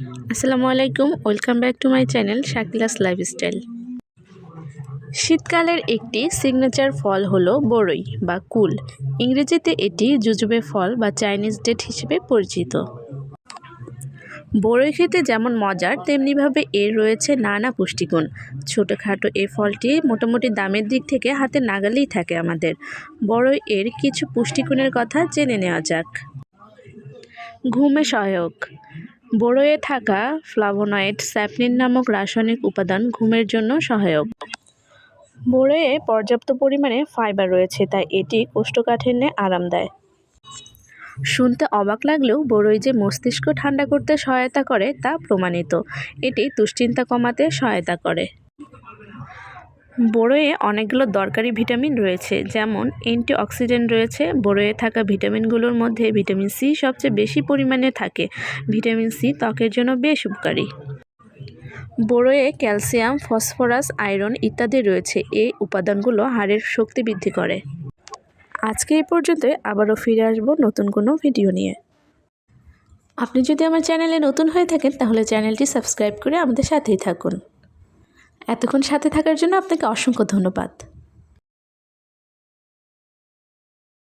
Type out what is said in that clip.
আসসালামু আলাইকুম, welcome back to my channel Shakila's lifestyle. শীতকালের একটি সিগনেচার ফল হলো বড়ই বা কুল। ইংরেজিতে এটি জুজুবে ফল বা চাইনিজ ডেট হিসেবে পরিচিত। বড়ই খেতে যেমন মজার, তেমনিভাবে এর রয়েছে নানা পুষ্টিগুণ। ছোটোখাটো এই ফলটি মোটামুটি দামের দিক থেকে হাতে নাগালেই থাকে আমাদের। বড়ই এর কিছু পুষ্টিগুণের কথা জেনে নেওয়া যাক। ঘুমে সহায়ক। বড়য়ে থাকা ফ্লাভোনয়েড স্যাপনিন নামক রাসায়নিক উপাদান ঘুমের জন্য সহায়ক। বড়য়ে পর্যাপ্ত পরিমাণে ফাইবার রয়েছে, তাই এটি কোষ্ঠকাঠিন্যে আরাম দেয়। শুনতে অবাক লাগলেও বড়ই যে মস্তিষ্ক ঠান্ডা করতে সহায়তা করে তা প্রমাণিত। এটি দুশ্চিন্তা কমাতে সহায়তা করে। বড়য়ে অনেকগুলো দরকারি ভিটামিন রয়েছে, যেমন অ্যান্টিঅক্সিডেন্ট রয়েছে, বড়য়ে থাকা ভিটামিনগুলোর মধ্যে ভিটামিন সি সবচেয়ে বেশি পরিমাণে থাকে, ভিটামিন সি ত্বকের জন্য বেশ উপকারী। বড়য়ে ক্যালসিয়াম, ফসফরাস, আয়রন ইত্যাদি রয়েছে, এই উপাদানগুলো হাড়ের শক্তি বৃদ্ধি করে। আজকে এই পর্যন্ত আবারও ফিরে আসব নতুন কোনো ভিডিও নিয়ে। আপনি যদি আমার চ্যানেলে নতুন হয়ে থাকেন, তাহলে চ্যানেলটি সাবস্ক্রাইব করে আমাদের সাথেই থাকুন। এতক্ষণ সাথে থাকার জন্য আপনাকে অসংখ্য ধন্যবাদ।